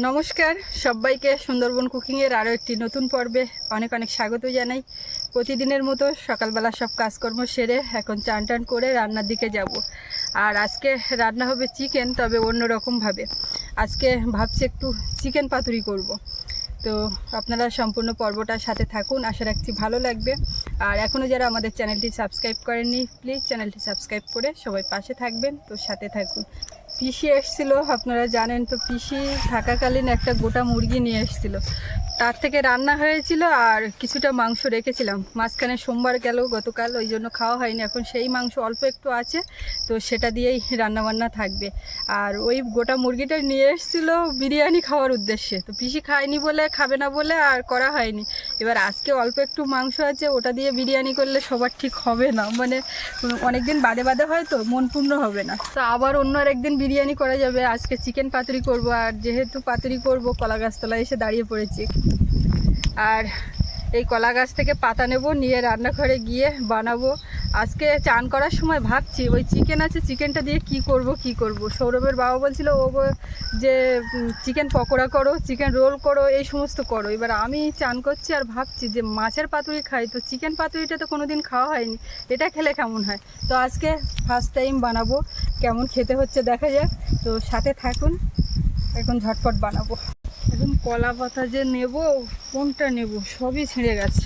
নমস্কার, সবাইকে সুন্দরবন কুকিংয়ের আরও একটি নতুন পর্বে অনেক অনেক স্বাগত জানাই। প্রতিদিনের মতো সকালবেলা সব কাজকর্ম সেরে এখন চান টান করে রান্নার দিকে যাব। আর আজকে রান্না হবে চিকেন, তবে অন্য রকমভাবে আজকে ভাবছি একটু চিকেন পাতুরি করব। তো আপনারা সম্পূর্ণ পর্বটার সাথে থাকুন, আশা রাখছি ভালো লাগবে। আর এখনও যারা আমাদের চ্যানেলটি সাবস্ক্রাইব করেননি, প্লিজ চ্যানেলটি সাবস্ক্রাইব করে সবাই পাশে থাকবেন। তো সাথে থাকুন। পিসি এসছিল, আপনারা জানেন তো, পিসি থাকাকালীন একটা গোটা মুরগি নিয়ে এসছিল। তার থেকে রান্না হয়েছিল আর কিছুটা মাংস রেখেছিলাম। মাঝখানে সোমবার গেল, গতকাল, ওই জন্য খাওয়া হয়নি। এখন সেই মাংস অল্প একটু আছে, তো সেটা দিয়েই রান্নাবান্না থাকবে। আর ওই গোটা মুরগিটা নিয়ে এসছিল বিরিয়ানি খাওয়ার উদ্দেশ্যে। তো পিসি খায়নি বলে, খাবে না বলে আর করা হয়নি। এবার আজকে অল্প একটু মাংস আছে, ওটা দিয়ে বিরিয়ানি করলে সবার ঠিক হবে না। মানে অনেক দিন বাদে বাদে হয় তো, মন পূর্ণ হবে না। তো আবার অন্য আর একদিন বিরিয়ানি করা যাবে, আজকে চিকেন পাতুরি করব, আর যেহেতু পাতুরি করব, কলা গাছতলায় এসে দাঁড়িয়ে পড়েছি। আর এই কলা গাছ থেকে পাতা নেব, নিয়ে রান্নাঘরে গিয়ে বানাবো। আজকে চান করার সময় ভাবছি, ওই চিকেন আছে চিকেনটা দিয়ে কি করব কি করব? সৌরভের বাবা বলছিল, ও যে চিকেন পকোড়া করো চিকেন রোল করো, এই সমস্ত করো। এবার আমি চান করছি আর ভাবছি যে, মাছের পাতুরি খাই। তো চিকেন পাতুরিটা তো কোনো দিন খাওয়া হয়নি। এটা খেলে কেমন হয়? তো আজকে ফার্স্ট টাইম বানাবো। কেমন খেতে হচ্ছে দেখা যাক। তো সাথে থাকুন। এখন ঝটপট বানাবো। এখন কলা পাতা যে নেব কোনটা নেব সবই ছিঁড়ে গেছে।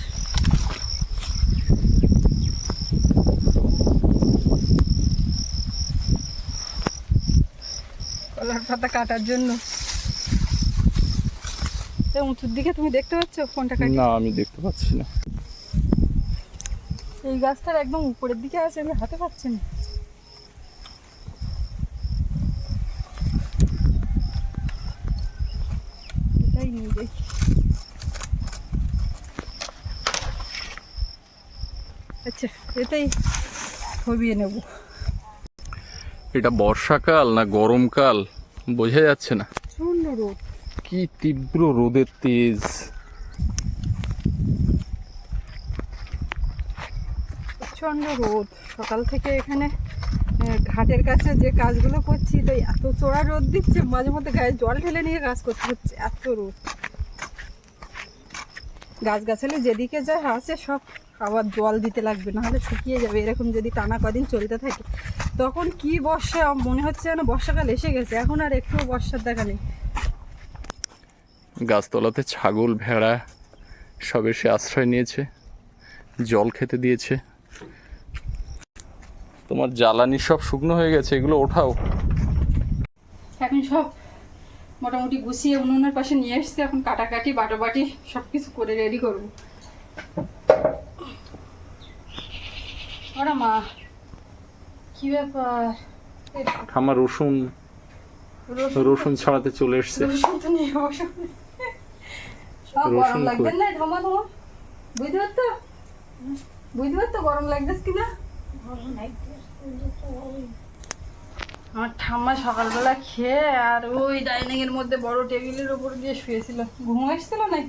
কলার পাতা কাটার জন্য। উঁচুর দিকে তুমি দেখতে পাচ্ছ কোনটা কাটি? না আমি দেখতে পাচ্ছি না। এই গাছটার একদম উপরের দিকে আছে আমি হাতে পাচ্ছি না এটাই নিয়ে যাই আচ্ছা এটাই ছবিয়ে নেব। এটা বর্ষাকাল না গরমকাল? বোঝা যাচ্ছে না। রোদ। কি তীব্র রোদের তেজ। প্রচণ্ড রোদ। সকাল থেকে এখানে ঘাটের কাছে যে কাজগুলো করছি তো এত চড়া রোদ দিচ্ছে মাঝে মধ্যে গায়ে জল ঢেলে নিয়ে কাজ করতে হচ্ছে এত রোদ। গাছগাছালি যেদিকে যা আছে সব আবার জল দিতে লাগবে নাহলে শুকিয়ে যাবে। এরকম যদি টানা কদিন চলতে থাকে তখন কি বর্ষা? মনে হচ্ছে যেন বর্ষাকাল এসে গেছে। এখন আর একটু বর্ষার দেখা নেই। গাছতলাতে ছাগল ভেড়া সব এসে আশ্রয় নিয়েছে জল খেতে দিয়েছে। তোমার জ্বালানি সব শুকনো হয়ে গেছে এগুলো ওঠাও। এখন সব মোটামুটি গুছিয়ে উনুনের পাশে নিয়ে এসছি। এখন কাটাকাটি বাটাবাটি সব কিছু করে রেডি করব ওরা মা কি ব্যাপার? রসুন রসুন ছড়াতে চলে এসছে। রসুন তো নিয়ে বসে গরম লাগবে না বুঝতে পারতো বুঝতে পারতো গরম লাগতেছ কিনা? আমার ঠাম্মা সকালবেলা খেয়ে আর ওই ডাইনিং এর মধ্যে বড় টেবিলের উপর দিয়ে শুয়েছিল। ঘুম এসেছিল না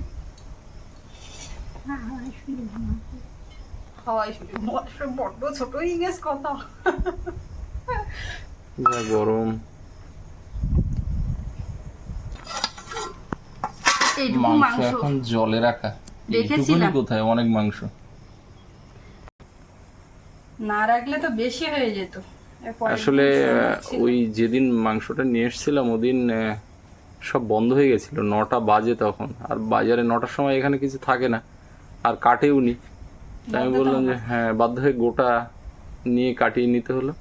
হাওয়াই শুয়ে বড্ড ছোট কথা। যা গরম। মাংস মাংস। এখন জলে রাখা। রেখেছিলাম। কোথায়? অনেক মাংস। না রাখলে তো বেশি হয়ে যেত। আসলে। ওই যেদিন মাংসটা নিয়ে এসেছিলাম ওদিন সব বন্ধ হয়ে গেছিল। নটা বাজে তখন। আর বাজারে নটার সময় এখানে কিছু থাকে না। আর কাটেও নি আমি বললাম যে হ্যাঁ। বাধ্য হয়ে গোটা নিয়ে কাটিয়ে নিতে হলো।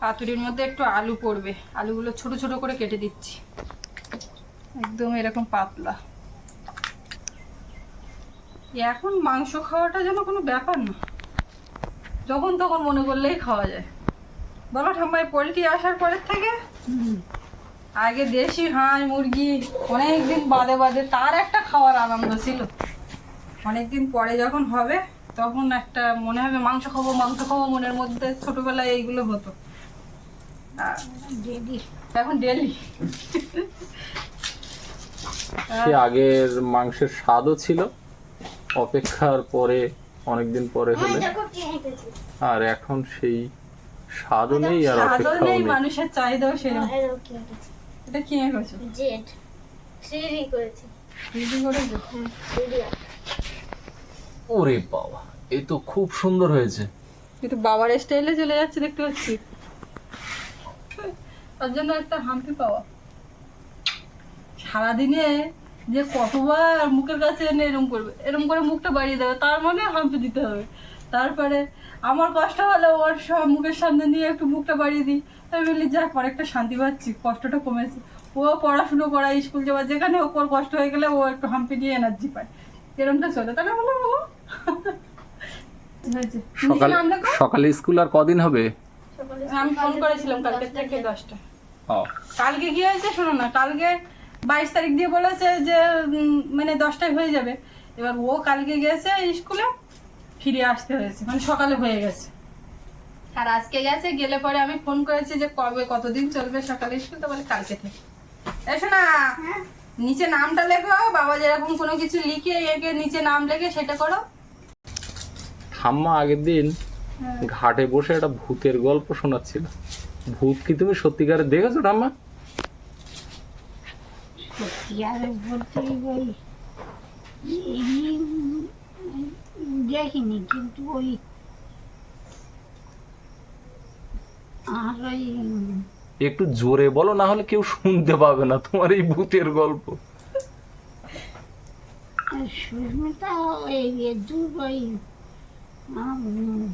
পাতুরির মধ্যে একটু আলু পড়বে। আলুগুলো ছোট ছোট করে কেটে দিচ্ছি। একদম এরকম পাতলা। এখন মাংস খাওয়াটা যেন কোনো ব্যাপার না। যখন তখন মনে করলেই খাওয়া যায়। বলো ঠাম্মাই পোলট্রি আসার পরের থেকে? আগে দেশি হাঁস মুরগি অনেক দিন বাদে বাদে তার একটা খাওয়ার আনন্দ ছিল। অনেক দিন পরে যখন হবে তখন একটা মনে হবে মাংস খাব মাংস খাব মনের মধ্যে ছোটবেলায় এইগুলো হতো। এখন ডেলি। সে আগের মাংসের স্বাদও ছিল অপেক্ষার পরে অনেকদিন পরে হলে। আর এখন সেই স্বাদও নেই আর স্বাদও অপেক্ষাও নেই মানুষের চাহিদাও সেরকম। এটা কিনে করেছ? জেড করেছি। করেছ? ওরে বাবা এই তো খুব সুন্দর হয়েছে। কিন্তু বাবার স্টাইলে চলে যাচ্ছে দেখতে পাচ্ছি। তার জন্য একটা হাম্পি পাওয়া। সারাদিনে যে কতবার মুখের কাছে এনে এরম করবে, এরম করে মুখটা বাড়িয়ে দেবে, তার মানে হাম্পি দিতে হবে। তারপরে আমার কষ্ট হলে, ওর সব মুখের সামনে নিয়ে একটু মুখটা বাড়িয়ে দিই। আমি বলি, যাক, অনেকটা শান্তি পাচ্ছি, কষ্টটা কমেছে। ও পড়াশুনো করা স্কুল যাওয়া যেখানে ওর কষ্ট হয়ে গেলে ও একটু হাম্পি দিয়ে এনার্জি পায়। এরমটা চলে তাহলে বলো সকাল। সকালে স্কুল আর কদিন হবে? আমি ফোন করেছিলাম কালকে থেকে। দশটা। কালকে কি হয়েছে শোনো না কালকে বাইশ তারিখ দিয়ে বলেছে যে মানে দশটায় হয়ে যাবে। এবার ও কালকে গেছে স্কুলে ফিরে আসতে হয়েছে মানে সকালে হয়ে গেছে। আর আজকে গেছে গেলে পরে আমি ফোন করেছি যে কবে কতদিন চলবে সকালে স্কুল তো বলে কালকে থেকে। এসো না নিচে নামটা লেখো বাবা যেরকম কোনো কিছু লিখে একে নিচে নাম লেখে সেটা করো। ঠাম্মা আগের দিন ঘাটে বসে একটা ভূতের গল্প শোনাচ্ছিল। ভূত কি তুমি সত্যিকারে দেখেছ ঠাম্মা? দেখিনি কিন্তু ওই আর ওই একটু জোরে বলো না হলে কেউ শুনতে পাবে না তোমার এই ভূতের গল্প। সুস্মিতা ওই দূর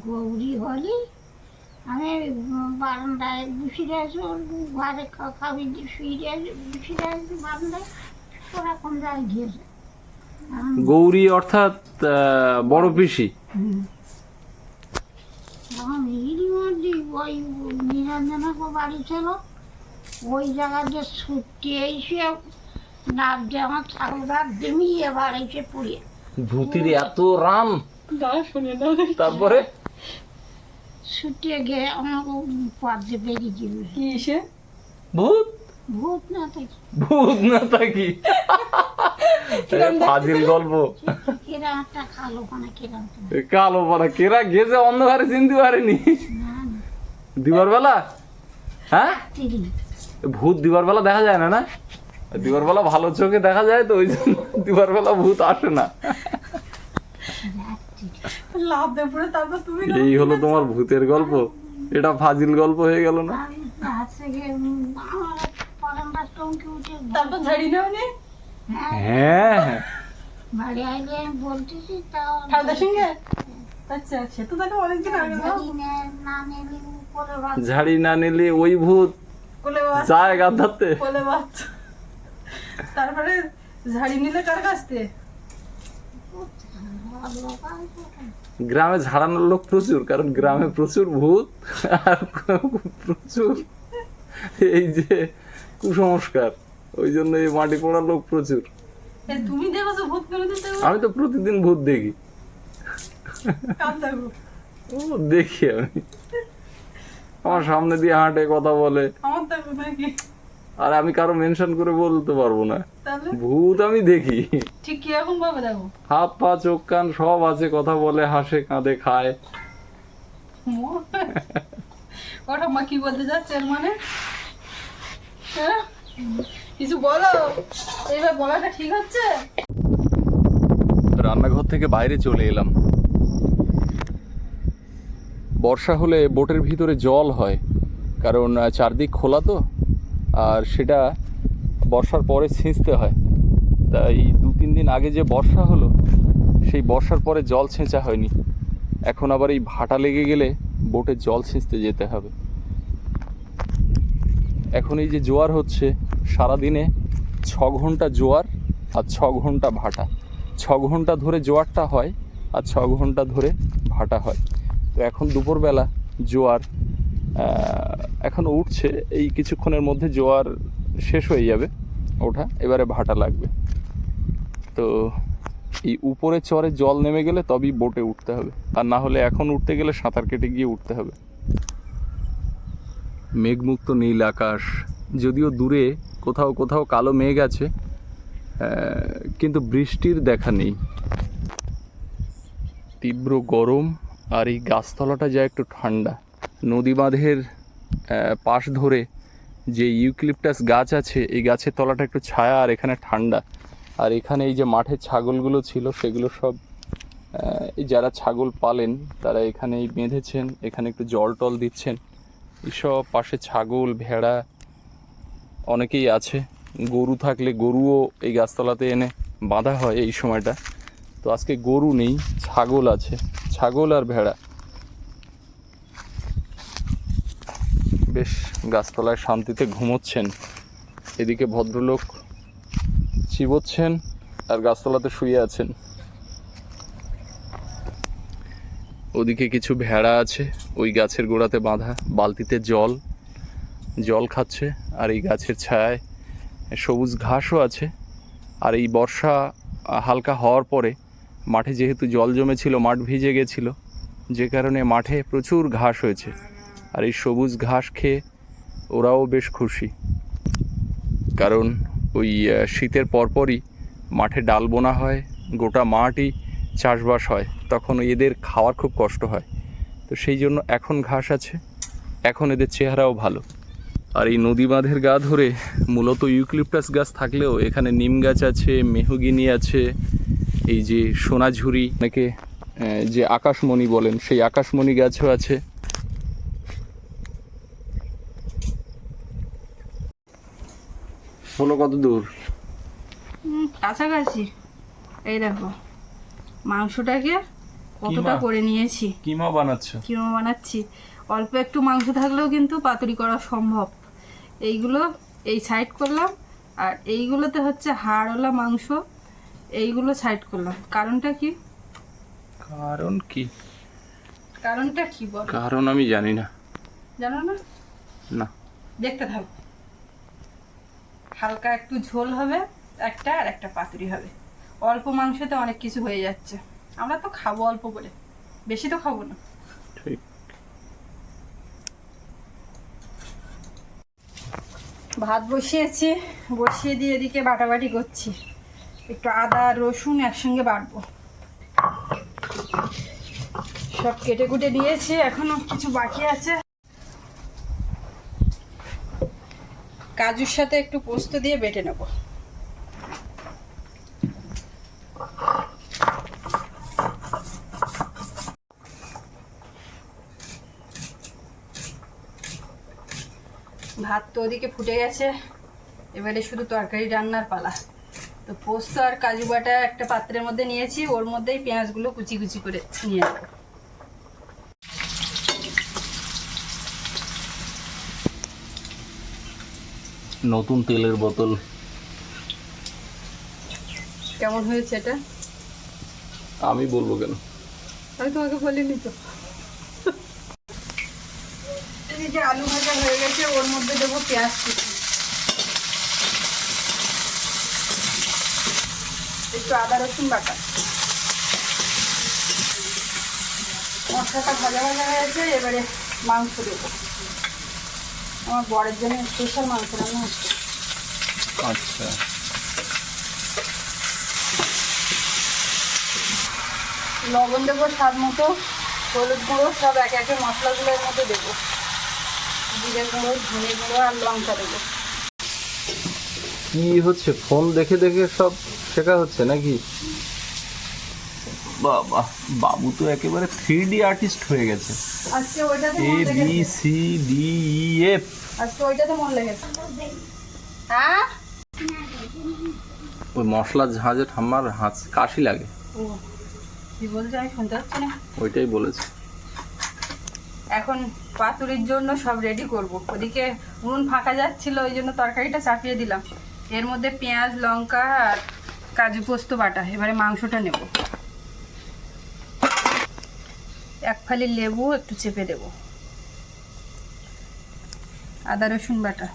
গৌরী হলি আমি বারান্দায় বসে আছি ওর ঘরে খাবি শুয়ে আছি বসে আছি বারান্দায় ওরকম যায় গিয়েছে? গৌরী অর্থাৎ বড় পিসি? এখন এরই মধ্যে ওই নিরঞ্জনকে বাড়ি ছিল ওই জায়গাতে ছুটে এসে নাচ দিয়ে আমার ছাগলটা দেমিয়ে বাড়িছে পুড়িয়ে ভূতির এত রাম। তারপরে? ছুটে গিয়ে আমাকে পথে বেরিয়ে যাবে কি সে ভূত? ভূত না থাকি ভূত না থাকি ফাজিল গল্প। কালো পাড়া কেরা গেছে অন্ধকারে চিনতে পারেনি। দিবার বেলা? হ্যাঁ? ভূত দিবার বেলা দেখা যায় না না? দিবার বেলা ভালো চোখে দেখা যায় তো ওই জন্য দিবার বেলা ভূত আসে না। এই হলো তোমার ভূতের গল্প। এটা ফাজিল গল্প হয়ে গেল না? তারপর ঝাড়ি নেও নি। হ্যাঁ। বাড়ি আইলে বলতেছি তাও ঠান্ডার সঙ্গে? আচ্ছা সে তো তাহলে অনেকদিন আগে ঝাড়ি না নিলে উপরে বাস- ঝাড়ি না নিলে ওই ভূত যায় গাধাতে। কোলে বাচ্চা তারপরে ঝাড়ি নিলে কার কাছ থেকে? গ্রামে ঝাড়ানোর লোক প্রচুর কারণ গ্রামে প্রচুর ভূত আর প্রচুর। এই যে কুসংস্কার। ওই জন্য এই মাটি পড়ার লোক প্রচুর। তুমি দেখেছ ভূত আমি তো প্রতিদিন ভূত দেখি। ও দেখি আমি। আমার সামনে দিয়ে হাঁটে কথা বলে। আর আমি কারও মেনশন করে বলতে পারব না। ভূত আমি দেখি। ঠিক কীরকম ভাবে দেখো? হাত পা চোখ কান সব আছে কথা বলে হাসে কাঁদে খায়। ওটা মা কি বলতে যাচ্ছে মানে? কিছু বলো? বলাটা ঠিক হচ্ছে? রান্নাঘর থেকে বাইরে চলে এলাম। বর্ষা হলে বোটের ভিতরে জল হয়, কারণ চারদিক খোলা তো, আর সেটা বর্ষার পরে ছেঁচতে হয়। তাই দু তিন দিন আগে যে বর্ষা হলো, সেই বর্ষার পরে জল ছেঁচা হয়নি। এখন আবার এই ভাটা লেগে গেলে বোটে জল ছেঁচতে যেতে হবে। এখন এই যে জোয়ার হচ্ছে, সারাদিনে ছ ঘণ্টা জোয়ার আর ছ ঘণ্টা ভাটা। ছ ঘণ্টা ধরে জোয়ারটা হয় আর ছ ঘণ্টা ধরে ভাটা হয়। তো এখন দুপুরবেলা জোয়ার এখনও উঠছে, এই কিছুক্ষণের মধ্যে জোয়ার শেষ হয়ে যাবে, ওঠা, এবারে ভাটা লাগবে। তো এই উপরে চরে জল নেমে গেলে তবেই বোটে উঠতে হবে। আর না হলে এখন উঠতে গেলে সাঁতার কেটে গিয়ে উঠতে হবে। মেঘমুক্ত নীল আকাশ। যদিও দূরে কোথাও কোথাও কালো মেঘ আছে কিন্তু বৃষ্টির দেখা নেই। তীব্র গরম আর এই গাছতলাটা যা একটু ঠান্ডা। নদী বাঁধের পাশ ধরে যে ইউক্লিপটাস গাছ আছে, এই গাছের তলাটা একটু ছায়া আর এখানে ঠান্ডা। আর এখানে এই যে মাঠে ছাগলগুলো ছিল, সেগুলো সব যারা ছাগল পালেন, তারা এখানেই বেঁধেছেন, এখানে একটু জল টল দিচ্ছেন। এইসব পাশে ছাগল, ভেড়া, অনেকেই আছে। গরু থাকলে গরুও এই গাছতলাতে এনে বাঁধা হয় এই সময়টা। তো আজকে গরু নেই, ছাগল আছে। ছাগল আর ভেড়া। বেশ, গাছতলায় শান্তিতে ঘুমোচ্ছেন। এদিকে ভদ্রলোক চিবোচ্ছেন আর গাছতলাতে শুয়ে আছেন। ওদিকে কিছু ভেড়া আছে, ওই গাছের গোড়াতে বাঁধা, বালতিতে জল জল খাচ্ছে, আর এই গাছের ছায়ায় সবুজ ঘাসও আছে। আর এই বর্ষা হালকা হওয়ার পরে মাঠে যেহেতু জল জমেছিল, মাঠ ভিজে গেছিল, যে কারণে মাঠে প্রচুর ঘাস হয়েছে। আর এই সবুজ ঘাস খেয়ে ওরাও বেশ খুশি। কারণ ওই শীতের পরপরই মাঠে ডাল বোনা হয়, গোটা মাঠই চাষবাস হয় তখন এদের খাওয়ার খুব কষ্ট হয়। তো সেই জন্য এখন ঘাস আছে এখন এদের চেহারাও ভালো। আর এই নদী বাঁধের গা ধরে মূলত ইউক্লিপটাস গাছ থাকলেও এখানে নিম গাছ আছে মেহগিনি আছে এই যে সোনাঝুরি অনেকে যে আকাশমণি বলেন সেই আকাশমণি গাছও আছে। হলো কত দূর। কাছাকাছি। এই দেখো। মাংসটাকে কতটা করে নিয়েছি? কিমা বানাচ্ছ? কিমা বানাচ্ছি। অল্প একটু মাংস থাকলেও কিন্তু পাতুরি করা সম্ভব। এইগুলো এই সাইড করলাম আর এইগুলোতে হচ্ছে হাড়ওয়ালা মাংস এইগুলো সাইড করলাম। কারণটা কি? কারণ কি? কারণটা কি বল? কারণ আমি জানি না। জানো না? না। দেখতে থাকো। হালকা একটু ঝোল হবে একটা আর একটা পাতুরি হবে। অল্প মাংসতে অনেক কিছু হয়ে যাচ্ছে। আমরা তো খাব অল্প করে বেশি তো খাব না। ভাত বসিয়েছি বসিয়ে দিয়ে এদিকে বাটাবাটি করছি। একটু আদা রসুন একসঙ্গে বাটবো। সব কেটে কুটে দিয়েছি এখনও কিছু বাকি আছে। কাজুর সাথে একটু পোস্ত দিয়ে বেটে নেব। ভাত তো ওদিকে ফুটে গেছে। এবারে শুধু তরকারি রান্নার পালা। তো পোস্ত আর কাজু বাটা একটা পাত্রের মধ্যে নিয়েছি ওর মধ্যেই পেঁয়াজগুলো কুচি কুচি করে নিয়ে নেব। নতুন তেলের বোতল। কেমন হয়েছে এটা? আমি বলব কেন? আমি তোমাকে বলিনি তো। যে আলু ভাজা হয়ে গেছে ওর মধ্যে দেবো পেঁয়াজ কুচি। একটু আদা রসুন বাটা। মশলাটা ভাজা ভাজা হয়ে গেছে এবারে মাংস দেবো। আমার বরের জন্য স্পেশাল মাংস রান্না হচ্ছে। আচ্ছা। লবণ দেবো স্বাদ মতো হলুদ গুঁড়ো সব একে একে মশলাগুলোর মধ্যে দেবো। জিরে গুঁড়ো ধনে গুঁড়ো আর লঙ্কা দেবো। কি হচ্ছে? ফোন দেখে দেখে সব শেখা হচ্ছে নাকি? বাবা বাবু তো একেবারে থ্রি ডি আর্টিস্ট হয়ে গেছে। আজকে ওইটাতে A B C D E F আজকে ওইটাতে মন লেগেছে। হ্যাঁ? ওই মশলা ঝাঁঝে ঠাম্মার হাঁচ কাশি লাগে। ও কি বলছে? আমি শুনতে পাচ্ছি না। ওইটাই বলেছে। এখন পাতুরির জন্য সব রেডি করব। ওদিকে উনুন ফাঁকা যাচ্ছিল, ওই জন্য তরকারিটা চাপিয়ে দিলাম। এর মধ্যে পেঁয়াজ, লঙ্কা আর কাজু পোস্ত বাটা। এবারে মাংসটা নেব। এক ফালি লেবু একটু চেপে দেব। আদা, রসুন বাটা।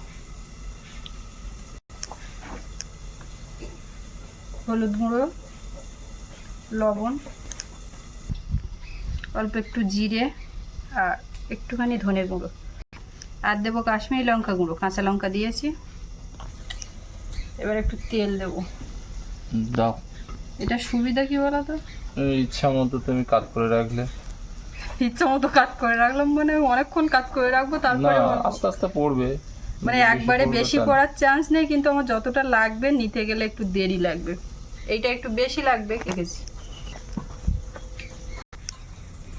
হলুদ গুঁড়ো, লবণ, অল্প একটু জিরে আর একটুখানি ধনে গুঁড়ো। আর দেবো কাশ্মীরি লঙ্কা গুঁড়ো কাঁচা লঙ্কা দিয়েছি। এবার একটু তেল দেবো। দাও। এটা সুবিধা কি বলো তো ইচ্ছা মতো তুমি কাট করে রাখলে। ইচ্ছা মতো কাট করে রাখলাম মানে অনেকক্ষণ কাট করে রাখব তারপরে। আস্তে আস্তে পড়বে। মানে একবারে বেশি পড়ার চান্স নেই কিন্তু আমার যতটা লাগবে নিতে গেলে একটু দেরি লাগবে। এইটা একটু বেশি লাগবে কেটেছি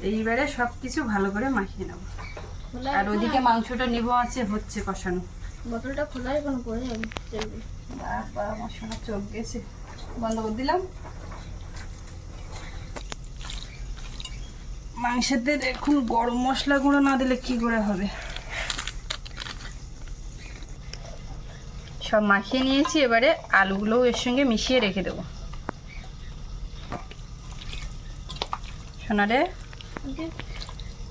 এইবারে সব কিছু ভালো করে মাখিয়ে নেব। আর ওদিকে মাংসটা নিবো আছে হচ্ছে কষানো। বোতলটা খোলাই কোনো পড়ে যাবে? বাবা আমার সোনা চোখ গেছে। বন্ধ করে দিলাম। মাংসেতে দেখুন গরম মশলা গুঁড়ো না দিলে কি করে হবে? সব মাখিয়ে নিয়েছি এবারে আলুগুলোও এর সঙ্গে মিশিয়ে রেখে দেবো। সোনা রে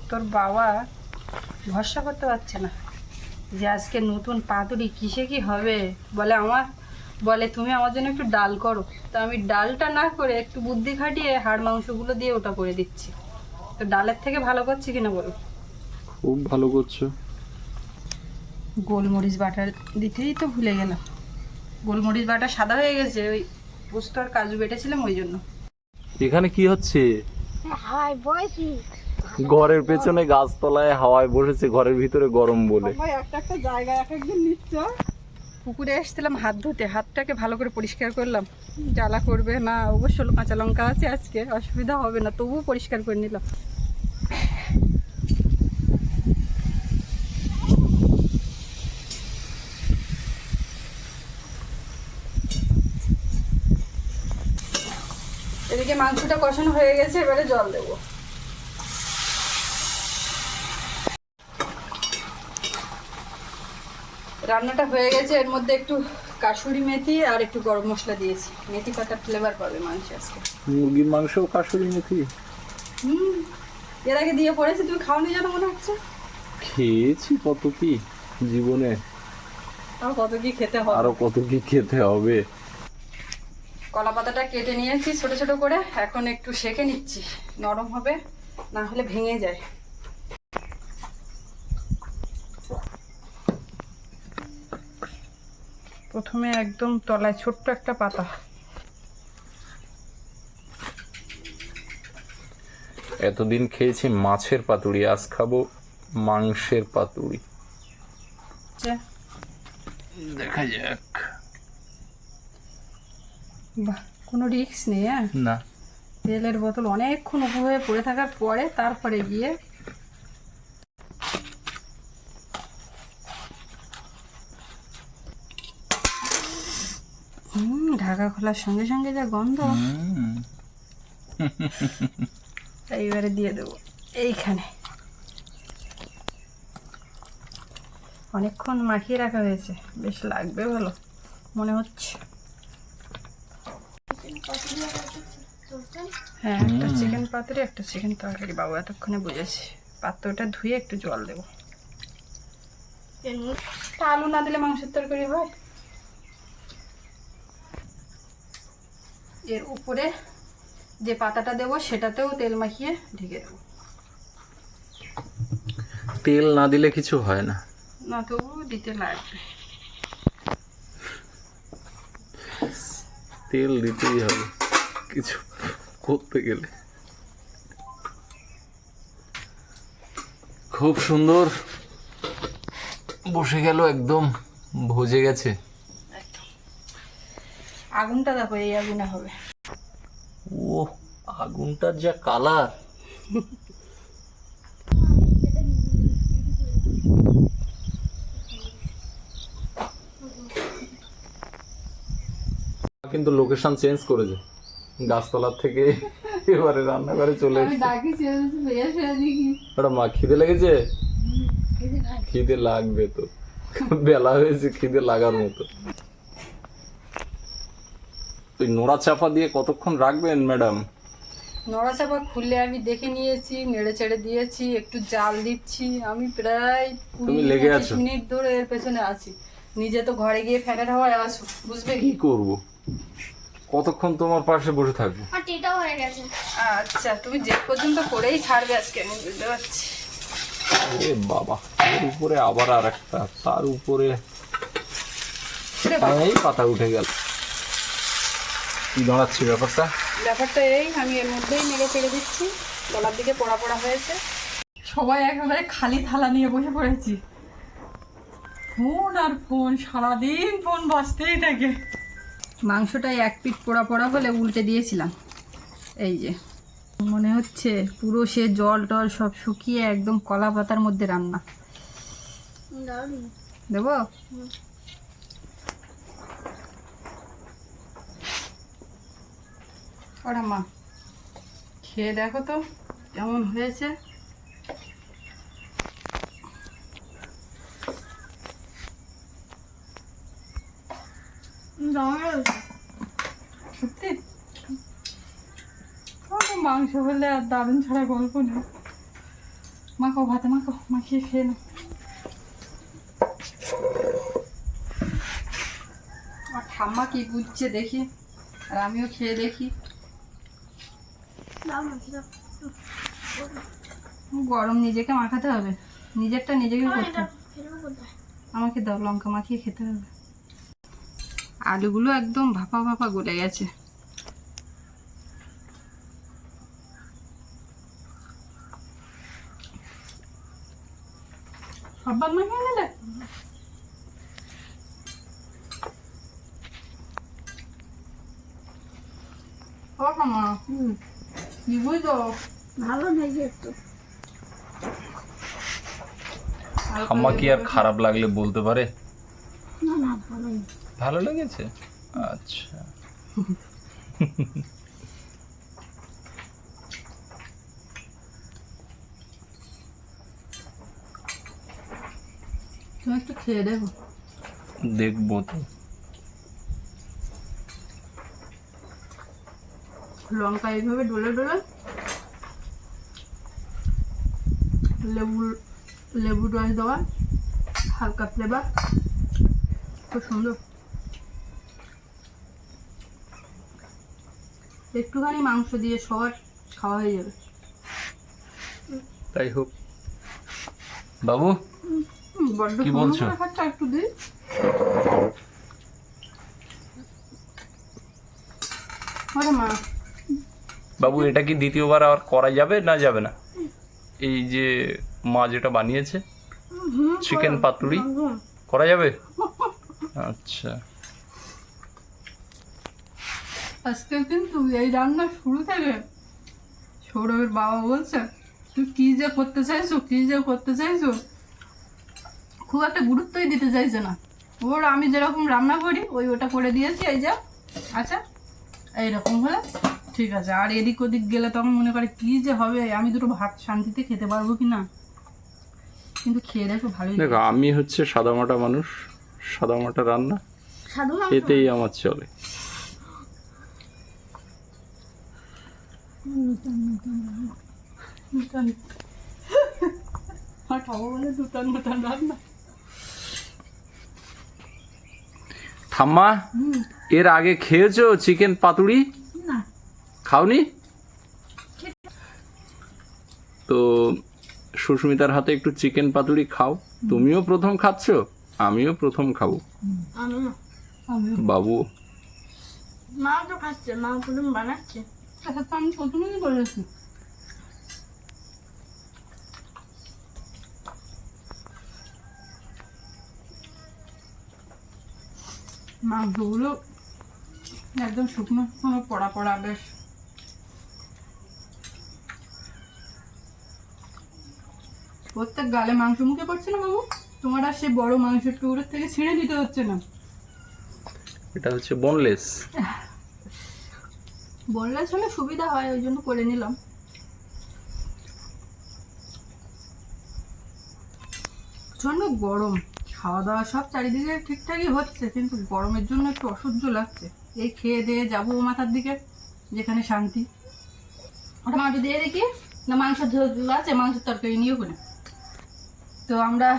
তোর বাবা ভরসা করতে পারছে না যে আজকে নতুন পাতুরি কিসে কি হবে? বলে আমার বলে তুমি আমার জন্য একটু ডাল করো। তো আমি ডালটা না করে একটু বুদ্ধি খাটিয়ে হাড় মাংসগুলো দিয়ে ওটা করে দিচ্ছি। তো ডালের থেকে ভালো করছি কিনা বলো? খুব ভালো করছ। গোলমরিচ বাটার দিতেই তো ভুলে গেলাম। গোলমরিচ বাটা সাদা হয়ে গেছে ওই পোস্ত আর কাজু বেটেছিলাম ওই জন্য। এখানে কি হচ্ছে? হাওয়ায় ঘরের পেছনে গাছতলায় হাওয়ায় বসেছে ঘরের ভিতরে গরম বলে। একটা একটা জায়গায় এক একদিন নিচ্ছ। পুকুরে এসেছিলাম হাত ধুতে হাতটাকে ভালো করে পরিষ্কার করলাম। জ্বালা করবে না অবশ্য কাঁচা লঙ্কা আছে আজকে অসুবিধা হবে না তবুও পরিষ্কার করে নিলাম। এদিকে মাংসটা কষানো হয়ে গেছে এবারে জল দেবো। রান্নাটা হয়ে গেছে এর মধ্যে একটু কাসুরি মেথি আর একটু গরম মশলা দিয়েছি। মেথি পাতার ফ্লেভার পাবে মাংস আজকে। মুরগির মাংস কাশুরি মেথি? হুম এর আগে দিয়ে পড়েছি তুমি খাওনি জানো মনে হচ্ছে? খেয়েছি কত কি জীবনে। আর কত কি খেতে হবে। আরও কত কি খেতে হবে? কলা পাতাটা কেটে নিয়েছি ছোট ছোট করে। এখন একটু সেকে নিচ্ছি। নরম হবে না হলে ভেঙে যায়। প্রথমে একদম তলায় ছোট্ট একটা পাতা। এতদিন খেয়েছি মাছের পাতুড়ি আজ খাব মাংসের পাতুড়ি। দেখা যাক। বাহ কোনো রিস্ক নেই হ্যাঁ? না। তেলের বোতল অনেকক্ষণ উপর হয়ে পড়ে থাকার পরে তারপরে গিয়ে হুম ঢাকা খোলার সঙ্গে সঙ্গে যা গন্ধ। এইবারে দিয়ে দেবো। এইখানে। অনেকক্ষণ মাখিয়ে রাখা হয়েছে। বেশ লাগবে ভালো মনে হচ্ছে। হ্যাঁ একটা চিকেন পাতুরি একটা চিকেন তরকারি বাবু। এতক্ষণে বুঝেছি। পাত্রটা ধুয়ে একটু জল দেবো। আলু না দিলে মাংসের তরকারি হয়? এর উপরে যে পাতাটা দেবো সেটাতেও তেল মাখিয়ে ঢেকে দেবো। তেল না দিলে কিছু হয় না। না তবু দিতে লাগবে। তেল দিতেই হবে। কিছু করতে গেলে। খুব সুন্দর। বসে গেল একদম ভজে গেছে। আগুনটা দেখো এই আগুনে হবে। ও আগুনটার যা কালার কিন্তু লোকেশন চেঞ্জ করেছে। গাছতলার থেকে এবারে রান্নাঘরে চলে ওটা মা খিদে লেগেছে? খিদে লাগবে তো। বেলা হয়েছে খিদে লাগার মতো। ওই নোড়া চাপা দিয়ে কতক্ষণ রাখবেন ম্যাডাম? নোড়া চাপা খুললে আমি দেখে নিয়েছি নেড়ে ছেড়ে দিয়েছি একটু জাল দিচ্ছি। আমি প্রায় তুমি লেগে আছো। মিনিট ধরে এর পেছনে আছি। নিজে তো ঘরে গিয়ে ফ্যানের হাওয়ায় আসো বুঝবে কি করব? কতক্ষণ তোমার পাশে বসে থাকব? টিটাও হয়ে গেছে। আচ্ছা তুমি যে পর্যন্ত করেই ছাড়বে আজকে আমি বুঝতে পারছি। এ বাবা এর উপরে আবার আর একটা তার উপরে এই পাতা উঠে গেল। কি দাঁড়াচ্ছি ব্যাপারটা? ব্যাপারটা এই আমি এর মধ্যেই নেড়ে চেড়ে দিচ্ছি। গলার দিকে পড়া পড়া হয়েছে। সবাই একেবারে খালি থালা নিয়ে বসে পড়েছি। ফোন আর ফোন সারাদিন ফোন বাঁচতেই থাকে। মাংসটাই এক পিঠ পোড়া পোড়া হলে উল্টে দিয়েছিলাম। এই যে মনে হচ্ছে পুরো সে জল টল সব শুকিয়ে একদম কলা পাতার মধ্যে রান্না। দেবো? ওরা মা খেয়ে দেখো তো কেমন হয়েছে। সত্যি? মাংস হলে আর দারুণ ছাড়া গল্প নেই। মাখো ভাতে মাখো মাখিয়ে খেয়ে না ঠাম্মা কি বুঝছে দেখি আর আমিও খেয়ে দেখি। গরম নিজেকে মাখাতে হবে। নিজেরটা নিজেকে করতে হবে। আমাকে দাও লঙ্কা মাখিয়ে খেতে হবে। আলুগুলো একদম ভাপা ভাপা গলে গেছে। সব্বার মাখিয়ে নিলে? ও মামা হুম কি বুঝতো ভালো নেই একটু। কি আর খারাপ লাগলে বলতে পারে? না না ভালোই ভালো লেগেছে? আচ্ছা। তুমি একটু খেয়ে দেখো। দেখব তো। লঙ্কা এইভাবে ডলে ডলে। লেবু লেবু রস দেওয়া হালকা ফ্লেভার খুব সুন্দর। একটুখানি মাংস দিয়ে সবার খাওয়া হয়ে যাবে। তাই হোক। বাবু বড্ড কি বলছো? খাচ্ছ, একটু দিই। আরে মা। বাবু এটা কি দ্বিতীয়বার আর করা যাবে না যাবে না? এই যে মা যেটা বানিয়েছে চিকেন পাতুরি করা যাবে? আচ্ছা। আজকে কিন্তু এই রান্না শুরু থেকে সৌরভের বাবা বলছে তুই কি যে করতে চাইছো? কি যে করতে চাইছো? খুব একটা গুরুত্বই দিতে চাইছে না। ওর আমি যেরকম রান্না করি ওই ওটা করে দিয়েছি এই যা। আচ্ছা এইরকম হলে ঠিক আছে। আর এদিক ওদিক গেলে তখন মনে করে কি যে হবে? আমি দুটো ভাত শান্তিতে খেতে পারব কি না? কিন্তু খেয়ে দেখো ভালোই দেখো আমি হচ্ছে সাদামাটা মানুষ সাদামাটা রান্না? এতেই আমার চলে। নূতন আমার ঠাকুর বলে নূতন নূতন রান্না ঠাম্মা এর আগে খেয়েছো চিকেন পাতুড়ি? খাওনি? তো সুস্মিতার হাতে একটু চিকেন পাতুড়ি খাও। তুমিও প্রথম খাচ্ছ আমিও প্রথম খাব। বাবু? মাও তো খাচ্ছে মা প্রথম বানাচ্ছে। আচ্ছা তো আমি প্রথমেই বলেছি মাংসগুলো একদম শুকনো শুকনো পড়া পড়া বেশ। প্রত্যেক গালে মাংস মুখে পড়ছে না বাবু? তোমার আর সে বড় মাংসের টুকরোর থেকে ছিঁড়ে দিতে হচ্ছে না। এটা হচ্ছে বোনলেস বললে হলে সুবিধা হয়, ওই জন্য করে নিলাম। প্রচণ্ড গরম। খাওয়া দাওয়া সব চারিদিকে ঠিকঠাকই হচ্ছে, কিন্তু গরমের জন্য একটু অসহ্য লাগছে। এই খেয়ে দিয়ে যাব মাথার দিকে, যেখানে শান্তি। ওটা মাটি দিয়ে দেখি, না মাংস আছে, মাংসের তরকারি নিয়েও করে তো আমরা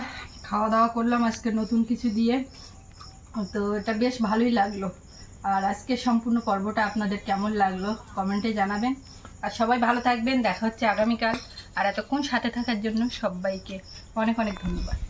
খাওয়া দাওয়া করলাম আজকে নতুন কিছু দিয়ে। তো এটা বেশ ভালোই লাগল। আর আজকে সম্পূর্ণ পর্বটা আপনাদের কেমন লাগল কমেন্টে জানাবেন। আর সবাই ভালো থাকবেন, দেখা হচ্ছে আগামীকাল। আর এতক্ষণ সাথে থাকার জন্য সবাইকে অনেক অনেক ধন্যবাদ।